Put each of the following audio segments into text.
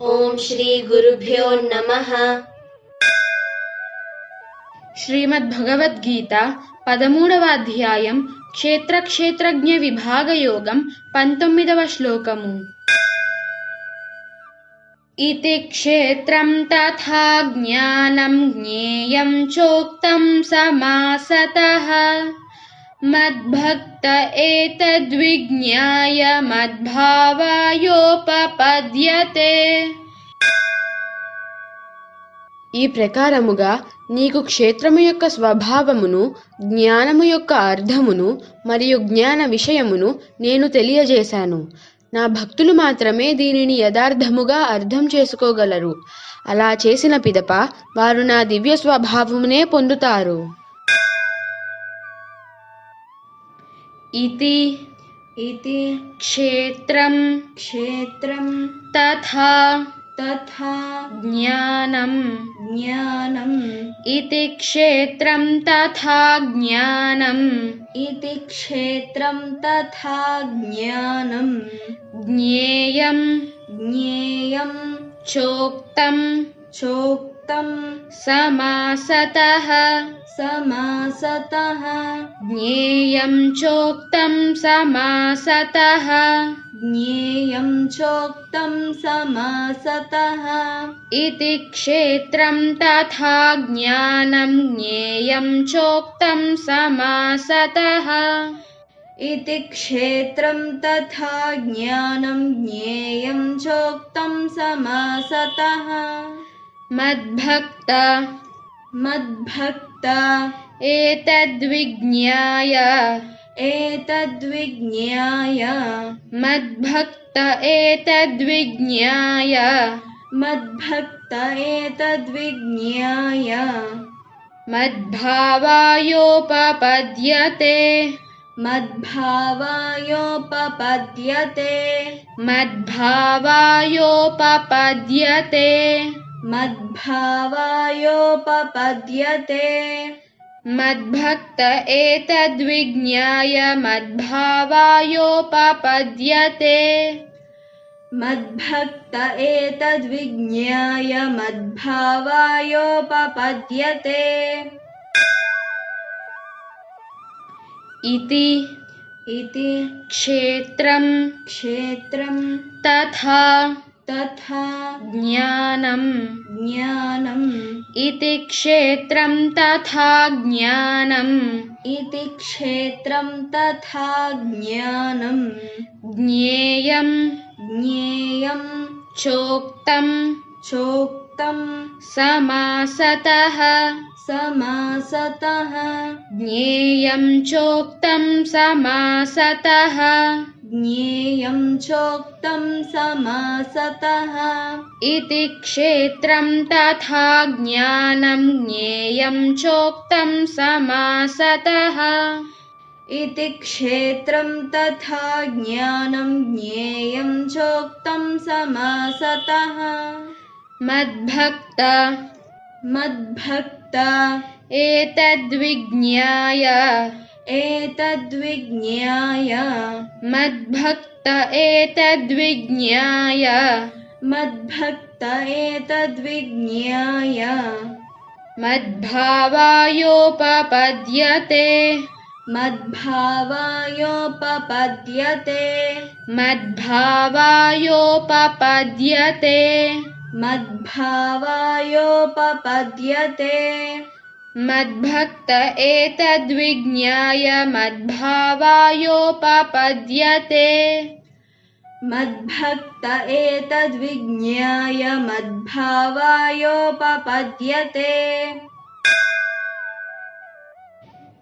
ఓం శ్రీ గురుభ్యో నమః శ్రీమద్భగవద్గీత పదమూడవ అధ్యాయం క్షేత్రక్షేత్రజ్ఞ విభాగయోగం పంతొమ్మిదవ శ్లోకము इति क्षेत्रं तथा ज्ञानं ज्ञेयं चोक्तं समासतः मद्भक्त एतद्विज्ञाय మద్భావాయోపపద్యతే ఈ ప్రకారముగా నీకు క్షేత్రము యొక్క స్వభావమును జ్ఞానము యొక్క అర్థమును మరియు జ్ఞాన విషయమును నేను తెలియజేశాను నా భక్తులు మాత్రమే దీనిని యథార్థముగా అర్థం చేసుకోగలరు అలా చేసిన పిదప వారు నా దివ్య స్వభావమునే పొందుతారు इति इति क्षेत्रं क्षेत्रं तथा तथा ज्ञानं ज्ञानम् इति क्षेत्रं तथा ज्ञानम् इति क्षेत्रं तथा ज्ञानम् ज्ञेयं ज्ञेयं चोक्तं चोक्तम् समासतः। समासतः। ज्ञेयं चोक्तं समासतः। ज्ञेयं चोक्तं समासतः। इति क्षेत्रं तथा ज्ञानं ज्ञेयं चोक्तं समासतः। इति क्षेत्रं तथा ज्ञानं ज्ञेयं चोक्तं समासतः मद्भक्त। मद्भक्त। एतद्विज्ञाय। एतद्विज्ञाय। मद्भक्त एतद्विज्ञाय। मद्भक्त एतद्विज्ञाय। मद्भावायोपपद्यते। मद्भावायोपपद्यते। मद्भावायोपपद्यते। मद्भावायोपपद्यते। मद्भक्त एतद्विज्ञाय मद्भावायोपपद्यते। मद्भक्त एतद्विज्ञाय मद्भावायोपपद्यते। इति इति क्षेत्रं क्षेत्रं तथा तथा ज्ञानम्। ज्ञानम्। इति क्षेत्रं तथा ज्ञानम्। इति क्षेत्रं तथा ज्ञानम्। ज्ञेयं ज्ञेयं चोक्तं चोक्तं समासतः। समासतः। ज्ञेयं चोक्तं समासतः ज्ञेयं चोक्तं समासतः। इति क्षेत्रं तथा ज्ञानं ज्ञेयं चोक्तं समासतः। इति क्षेत्रं तथा ज्ञानं ज्ञेयं चोक्तं समासतः। मद्भक्त। मद्भक्त। एतद्विज्ञाय एतद्विज्ञाय। मद्भक्त एतद्विज्ञाय। मद्भक्त एतद्विज्ञाय। मद्भावायोपपद्यते। मद्भावायोपपद्यते। मद्भावायोपपद्यते। मद्भावायोपपद्यते मद्भक्त एतद्विज्ञाय मद्भावायोपपद्यते। मद्भक्त एतद्विज्ञाय मद्भावायोपपद्यते।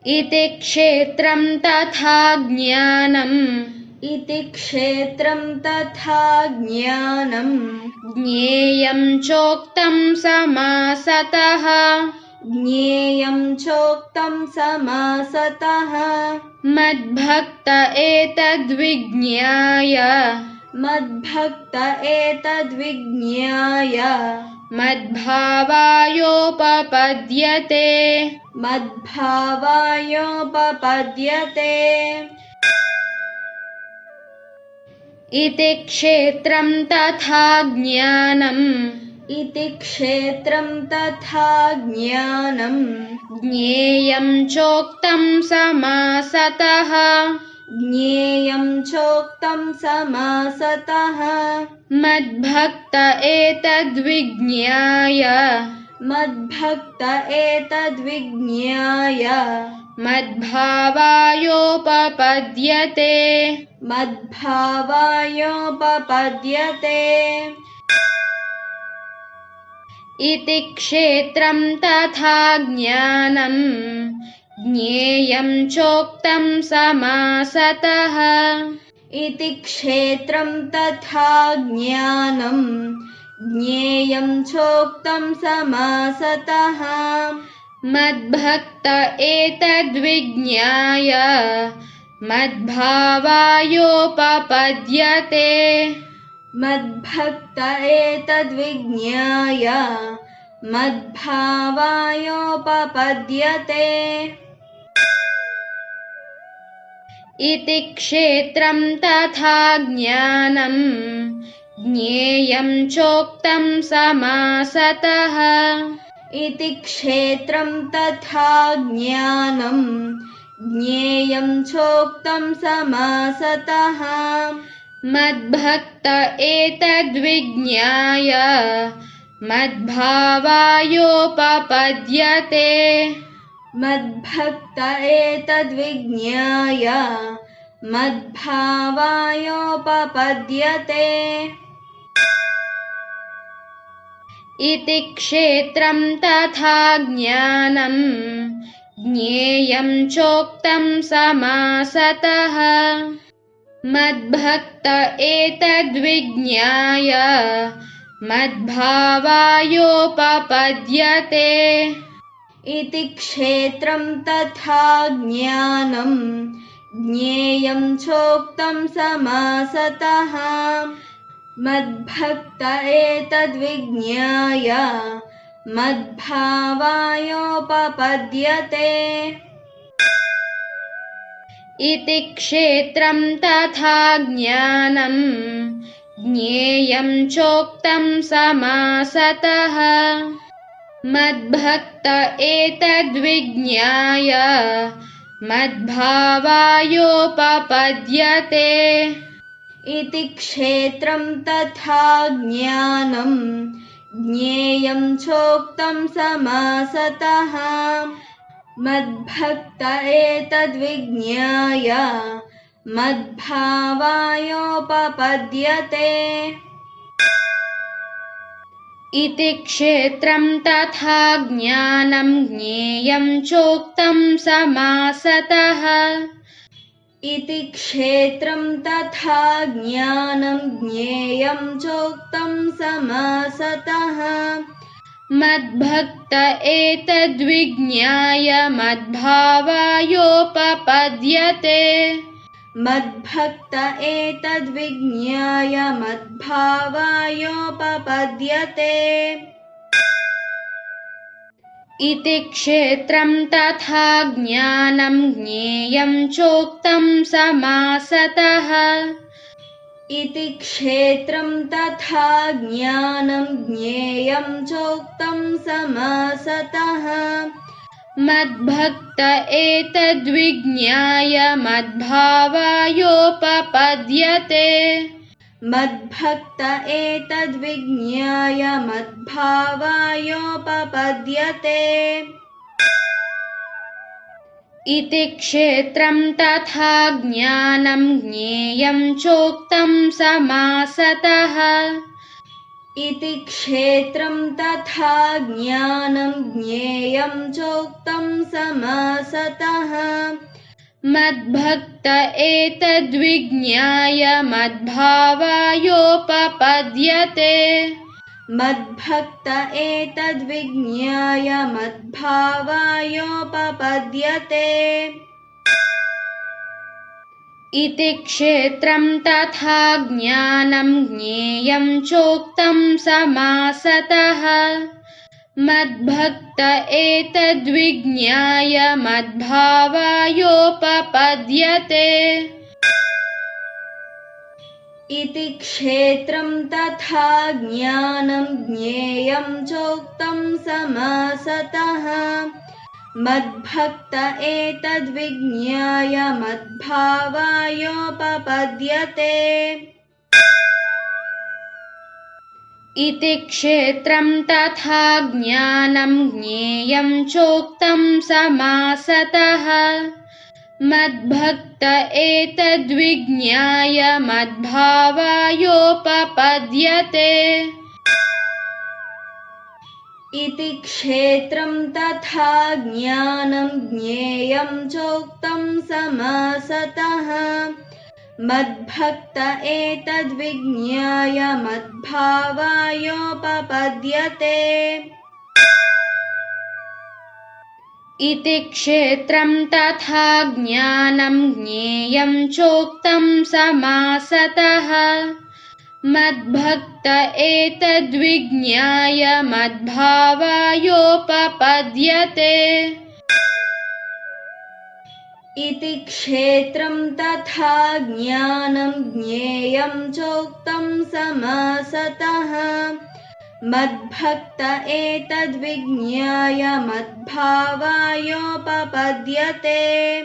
इति क्षेत्रं तथा ज्ञानम्। इति क्षेत्रं तथा ज्ञानम्। ज्ञेयं चोक्तं समासतः ज्ञेयं चोक्तं समासतः। मद्भक्त एतद्विज्ञाय। मद्भक्त एतद्विज्ञाय। मद्भावायोपपद्यते। मद्भावायोपपद्यते। इति क्षेत्रं तथा ज्ञानम् इति क्षेत्रं तथा ज्ञानम् ज्ञेयं चोक्तं समासतः। ज्ञेयं चोक्तं समासतः। मद्भक्त एतद्विज्ञाय। मद्भक्त एतद्विज्ञाय। मद्भावायोपपद्यते। मद्भावायोपपद्यते इति क्षेत्रं तथा ज्ञानम् ज्ञेयं चोक्तं समासतः। इति क्षेत्रं तथा ज्ञानम् ज्ञेयं चोक्तं समासतः। मद्भक्त एतद्विज्ञाय मद्भावायोपपद्यते मद्भक्त एतद्विज्ञाय मद्भावायोपपद्यते। इति क्षेत्रं तथा ज्ञानम् ज्ञेयं चोक्तं समासतः। इति क्षेत्रं तथा ज्ञानम् ज्ञेयं चोक्तं समासतः मद्भक्त एतद्विज्ञाय। मद्भावायोपपद्यते। मद्भक्त एतद्विज्ञाय। मद्भावायोपपद्यते। इति क्षेत्रं तथा ज्ञानम् ज्ञेयं चोक्तं समासतः मद्भक्त एतद्विज्ञाय। मद्भावायोपपद्यते। इति क्षेत्रं तथा ज्ञानम् ज्ञेयं चोक्तं समासतः। मद्भक्त एतद्विज्ञाय। मद्भावायोपपद्यते इति क्षेत्रं तथा ज्ञानम् ज्ञेयं चोक्तं समासतः। मद्भक्त एतद्विज्ञाय मद्भावायोपपद्यते। इति क्षेत्रं तथा ज्ञानम् ज्ञेयं चोक्तं समासतः मद्भक्त एतद्विज्ञाय। मद्भावायोपपद्यते। इति क्षेत्रं तथा ज्ञानं ज्ञेयं चोक्तं समासतः मद्भक्त एतद्विज्ञाय मद्भावायोपपद्यते। मद्भक्त एतद्विज्ञाय मद्भावायोपपद्यते। इति क्षेत्रं तथा ज्ञानं ज्ञेयं चोक्तं समासतः इति क्षेत्रं तथा ज्ञानं ज्ञेयं चोक्तं समासतः। मद्भक्त एतद्विज्ञाय मद्भावायोपपद्यते। मद्भक्त एतद्विज्ञाय मद्भावायोपपद्यते इति क्षेत्रं तथा ज्ञानं ज्ञेयं चोक्तं इति क्षेत्रं तथा ज्ञानं ज्ञेयं चोक्तं समासतः। मद्भक्त एतद्विज्ञाय मद्भावायोपपद्यते मद्भक्त एतद्विज्ञाय मद्भावायोपपद्यते। इति क्षेत्रं तथा ज्ञानं ज्ञेयं चोक्तं समासतः। मद्भक्त एतद्विज्ञाय मद्भावायोपपद्यते इति क्षेत्रं तथा ज्ञानं ज्ञेयं चोक्तं समासतः। मद्भक्त एतद्विज्ञाय मद्भावायोपपद्यते। इति क्षेत्रं तथा ज्ञानं ज्ञेयं चोक्तं समासतः मद्भक्त एतद्विज्ञाय मद्भावायोपपद्यते। इति क्षेत्रं तथा ज्ञानं ज्ञेयं चोक्तं समासतः। मद्भक्त एतद्विज्ञाय मद्भावायोपपद्यते इति क्षेत्रं तथा ज्ञानं ज्ञेयं चोक्तं समासतः। मद्भक्त एतद्विज्ञाय मद्भावायोपपद्यते। इति क्षेत्रं तथा ज्ञानं ज्ञेयं चोक्तं समासतः मद्भक्त एतद्विज्ञाय मद्भावायोपपद्यते।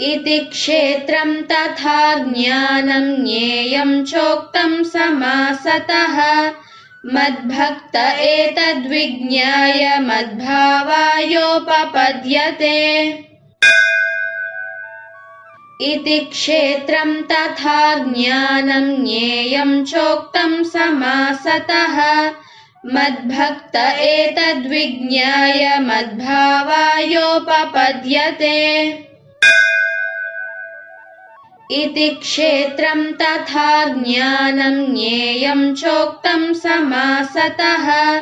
इति क्षेत्रं तथा ज्ञानं ज्ञेयं चोक्तं समासतः। मद्भक्त एतद्विज्ञाय मद्भावायोपपद्यते इति क्षेत्रं तथा ज्ञानं ज्ञेयं चोक्तं समासतः। मद्भक्त एतद्विज्ञाय मद्भावायोपपद्यते। इति क्षेत्रं तथा ज्ञानं ज्ञेयं चोक्तं समासतः।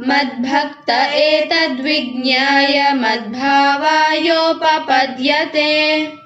मद्भक्त एतद्विज्ञाय मद्भावायोपपद्यते